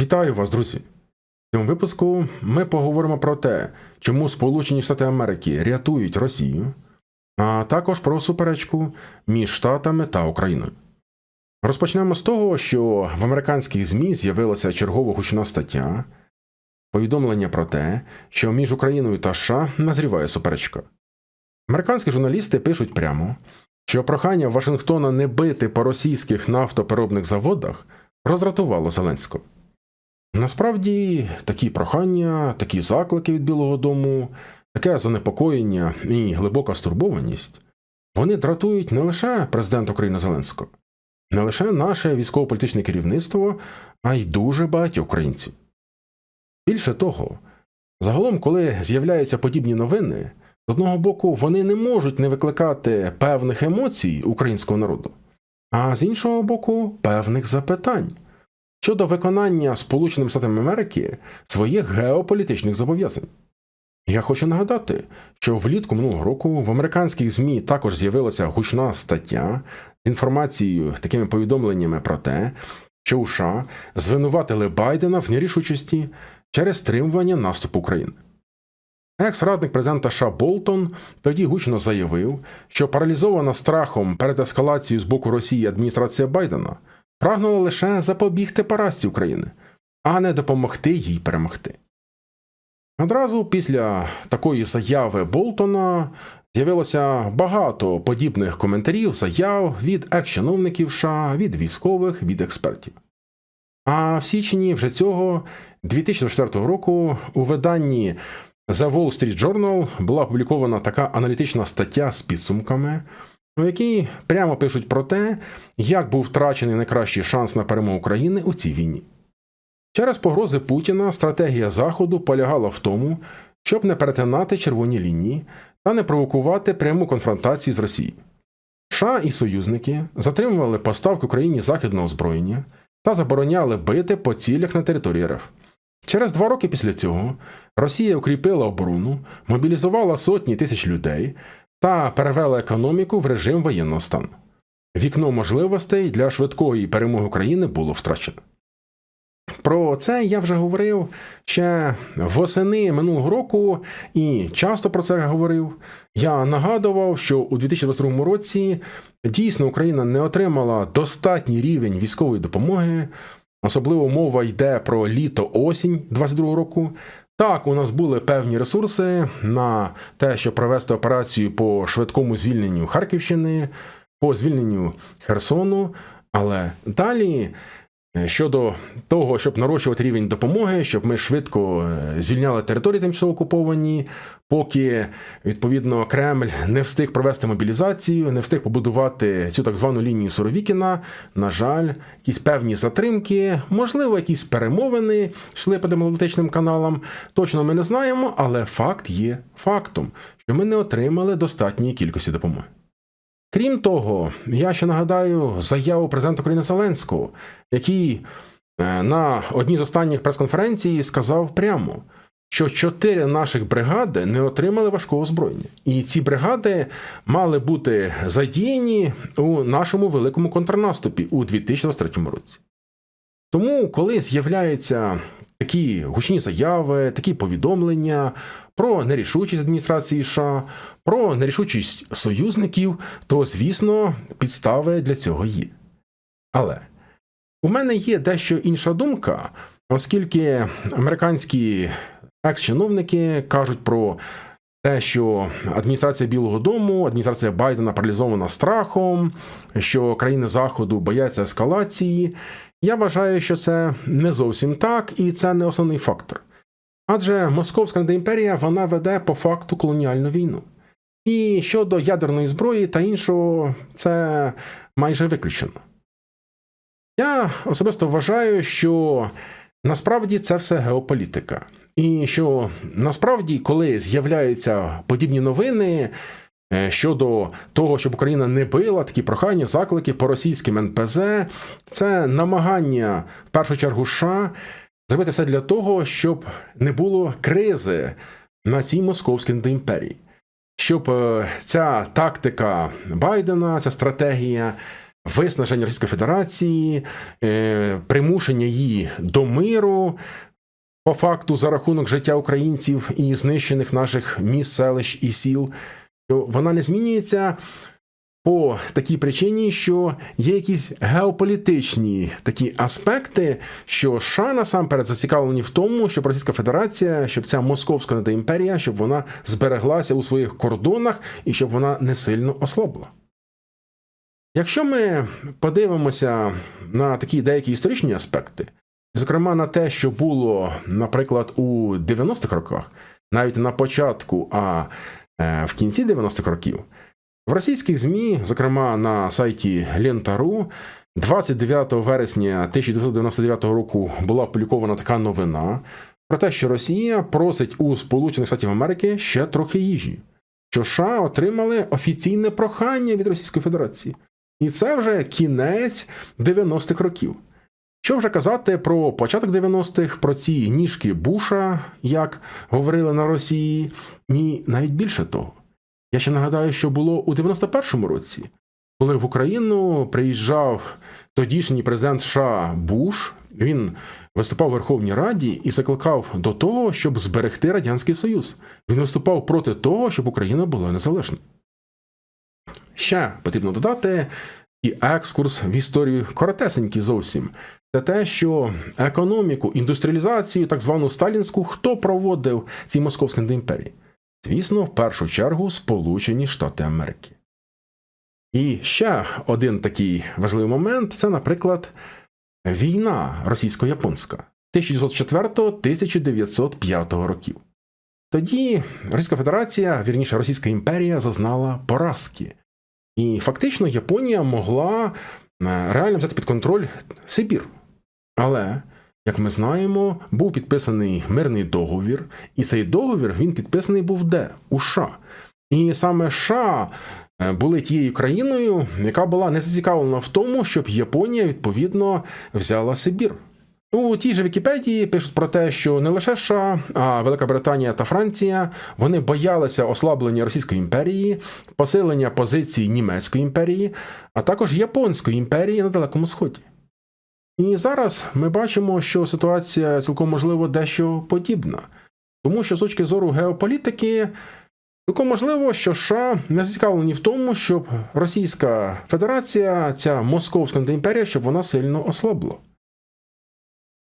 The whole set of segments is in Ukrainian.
Вітаю вас, друзі! В цьому випуску ми поговоримо про те, чому Сполучені Штати Америки рятують Росію, а також про суперечку між Штатами та Україною. Розпочнемо з того, що в американських ЗМІ з'явилася чергова гучна стаття, повідомлення про те, що між Україною та США назріває суперечка. Американські журналісти пишуть прямо, що прохання Вашингтона не бити по російських нафтопереробних заводах роздратувало Зеленського. Насправді, такі прохання, такі заклики від Білого Дому, таке занепокоєння і глибока стурбованість вони дратують не лише президента України Зеленського, не лише наше військово-політичне керівництво, а й дуже багатьох українців. Більше того, загалом, коли з'являються подібні новини, з одного боку, вони не можуть не викликати певних емоцій українського народу, а з іншого боку, певних запитань щодо виконання Сполученими Штатами Америки своїх геополітичних зобов'язань. Я хочу нагадати, що влітку минулого року в американських ЗМІ також з'явилася гучна стаття з інформацією, такими повідомленнями про те, що США звинуватили Байдена в нерішучості через стримування наступу України. Екс-радник президента США Болтон тоді гучно заявив, що паралізована страхом перед ескалацією з боку Росії адміністрація Байдена прагнула лише запобігти поразці України, а не допомогти їй перемогти. Одразу після такої заяви Болтона з'явилося багато подібних коментарів, заяв від екс-чиновників США, від військових, від експертів. А в січні вже цього 2004 року у виданні The Wall Street Journal була опублікована така аналітична стаття з підсумками, у якій прямо пишуть про те, як був втрачений найкращий шанс на перемогу України у цій війні. Через погрози Путіна стратегія Заходу полягала в тому, щоб не перетинати червоні лінії та не провокувати пряму конфронтацію з Росією. США і союзники затримували поставки Україні західного озброєння та забороняли бити по цілях на території РФ. Через два роки після цього Росія укріпила оборону, мобілізувала сотні тисяч людей та перевела економіку в режим воєнного стану. Вікно можливостей для швидкої перемоги України було втрачено. Про це я вже говорив ще восени минулого року і часто про це говорив. Я нагадував, що у 2022 році дійсно Україна не отримала достатній рівень військової допомоги, особливо мова йде про літо-осінь 2022 року. Так, у нас були певні ресурси на те, щоб провести операцію по швидкому звільненню Харківщини, по звільненню Херсону, але далі. Щодо того, щоб нарощувати рівень допомоги, щоб ми швидко звільняли території тимчасово окуповані, поки відповідно Кремль не встиг провести мобілізацію, не встиг побудувати цю так звану лінію Суровікіна. На жаль, якісь певні затримки, можливо, якісь перемовини йшли по дипломатичним каналам. Точно ми не знаємо, але факт є фактом, що ми не отримали достатньої кількості допомоги. Крім того, я ще нагадаю заяву президента України Зеленського, який е, на одній з останніх прес-конференцій сказав прямо, що чотири наших бригади не отримали важкого озброєння, і ці бригади мали бути задіяні у нашому великому контрнаступі у 2023 році. Тому, коли з'являються такі гучні заяви, такі повідомлення про нерішучість адміністрації США, про нерішучість союзників, то, звісно, підстави для цього є. Але у мене є дещо інша думка, оскільки американські екс-чиновники кажуть про те, що адміністрація Білого Дому, адміністрація Байдена паралізована страхом, що країни Заходу бояться ескалації. Я вважаю, що це не зовсім так, і це не основний фактор. Адже Московська імперія вона веде по факту колоніальну війну. І щодо ядерної зброї та іншого, це майже виключено. Я особисто вважаю, що насправді це все геополітика. І що насправді, коли з'являються подібні новини щодо того, щоб Україна не била такі прохання, заклики по російським НПЗ, це намагання в першу чергу США зробити все для того, щоб не було кризи на цій московській імперії, щоб ця тактика Байдена, ця стратегія виснаження Російської Федерації, е, примушення її до миру. По факту за рахунок життя українців і знищених наших міст, селищ і сіл, вона не змінюється по такій причині, що є якісь геополітичні такі аспекти, що США насамперед зацікавлені в тому, щоб Російська Федерація, щоб ця московська імперія, щоб вона збереглася у своїх кордонах і щоб вона не сильно ослабла. Якщо ми подивимося на такі деякі історичні аспекти, зокрема на те, що було, наприклад, у 90-х роках, навіть на початку, а в кінці 90-х років, в російських ЗМІ, зокрема на сайті Лента.ру, 29 вересня 1999 року була опублікована така новина про те, що Росія просить у Сполучених Штатів Америки ще трохи їжі, що США отримали офіційне прохання від Російської Федерації. І це вже кінець 90-х років. Що вже казати про початок 90-х, про ці ніжки Буша, як говорили на Росії, і навіть більше того. Я ще нагадаю, що було у 91-му році, коли в Україну приїжджав тодішній президент США Буш, він виступав у Верховній Раді і закликав до того, щоб зберегти Радянський Союз. Він виступав проти того, щоб Україна була незалежною. Ще потрібно додати і екскурс в історію коротесенький зовсім. Це те, що економіку, індустріалізацію, так звану сталінську, хто проводив ці московські імперії? Звісно, в першу чергу Сполучені Штати Америки. І ще один такий важливий момент це, наприклад, війна російсько-японська 1904-1905 років. Тоді Російська Федерація, вірніше Російська імперія, зазнала поразки. І фактично Японія могла реально взяти під контроль Сибір. Але, як ми знаємо, був підписаний мирний договір, і цей договір він підписаний був де? У США. І саме США е, були тією країною, яка була не зацікавлена в тому, щоб Японія відповідно взяла Сибір. У тій же Вікіпедії пишуть про те, що не лише США, а Велика Британія та Франція вони боялися ослаблення Російської імперії, посилення позицій Німецької імперії, а також Японської імперії на Далекому Сході. І зараз ми бачимо, що ситуація цілком можливо дещо подібна, тому що з точки зору геополітики. Цілком можливо, що США не зацікавлені в тому, щоб Російська Федерація, ця Московська імперія, щоб вона сильно ослабла.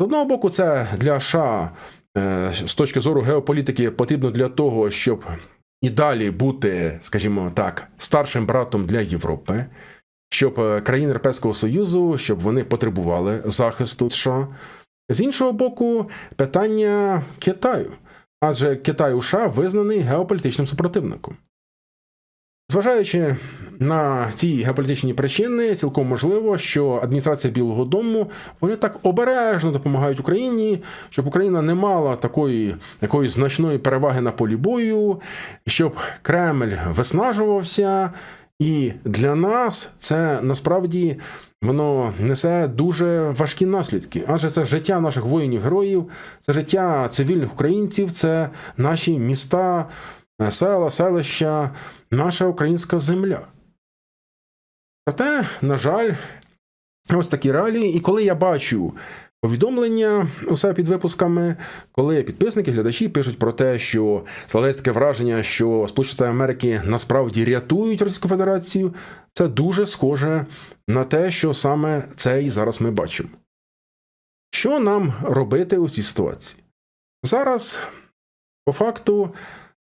З одного боку, це для США е, з точки зору геополітики потрібно для того, щоб і далі бути, скажімо так, старшим братом для Європи, щоб е, країни Європейського Союзу, щоб вони потребували захисту США. З іншого боку, питання Китаю, адже Китай у США визнаний геополітичним супротивником. Зважаючи на ці геополітичні причини, цілком можливо, що адміністрація Білого Дому вони так обережно допомагають Україні, щоб Україна не мала такої якоїсь значної переваги на полі бою, щоб Кремль виснажувався. І для нас це насправді воно несе дуже важкі наслідки, адже це життя наших воїнів-героїв, це життя цивільних українців, це наші міста села, селища, наша українська земля. Проте, на жаль, ось такі реалії. І коли я бачу повідомлення усе під випусками, коли підписники, глядачі пишуть про те, що складається таке враження, що Сполучені Штати Америки насправді рятують Російську Федерацію, це дуже схоже на те, що саме це і зараз ми бачимо. Що нам робити у цій ситуації? Зараз, по факту,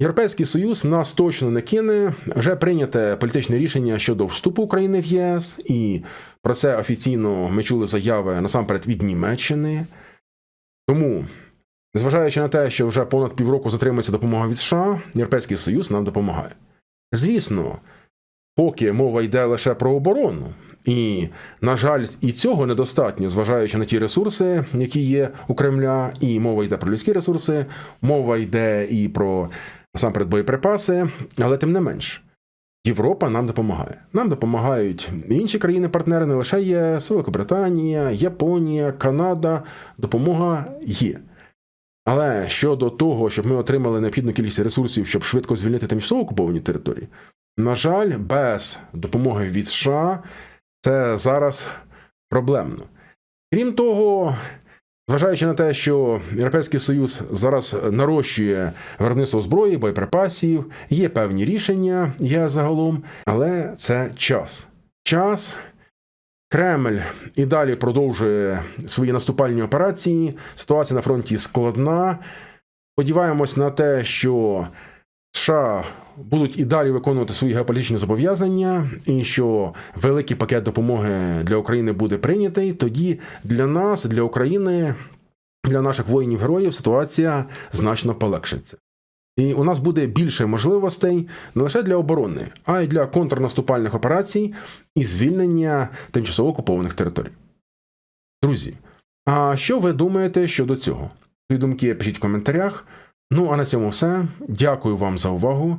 Європейський Союз нас точно не кине. Вже прийняте політичне рішення щодо вступу України в ЄС, і про це офіційно ми чули заяви насамперед від Німеччини. Тому, незважаючи на те, що вже понад півроку затримується допомога від США, Європейський Союз нам допомагає. Звісно, поки мова йде лише про оборону, і, на жаль, і цього недостатньо, зважаючи на ті ресурси, які є у Кремля, і мова йде про людські ресурси, мова йде і про насамперед боєприпаси, але тим не менш. Європа нам допомагає. Нам допомагають інші країни-партнери, не лише ЄС, Великобританія, Японія, Канада. Допомога є. Але щодо того, щоб ми отримали необхідну кількість ресурсів, щоб швидко звільнити тимчасово окуповані території, на жаль, без допомоги від США Це зараз проблемно. Крім того, зважаючи на те, що Європейський Союз зараз нарощує виробництво зброї, боєприпасів, є певні рішення, є загалом, але це час. Час. Кремль і далі продовжує свої наступальні операції. Ситуація на фронті складна. Сподіваємось на те, що США будуть і далі виконувати свої геополітичні зобов'язання, і що великий пакет допомоги для України буде прийнятий. Тоді для нас, для України, для наших воїнів-героїв ситуація значно полегшиться. І у нас буде більше можливостей не лише для оборони, а й для контрнаступальних операцій і звільнення тимчасово окупованих територій. Друзі, а що ви думаєте щодо цього? Свої думки пишіть в коментарях. Ну а на цьому все. Дякую вам за увагу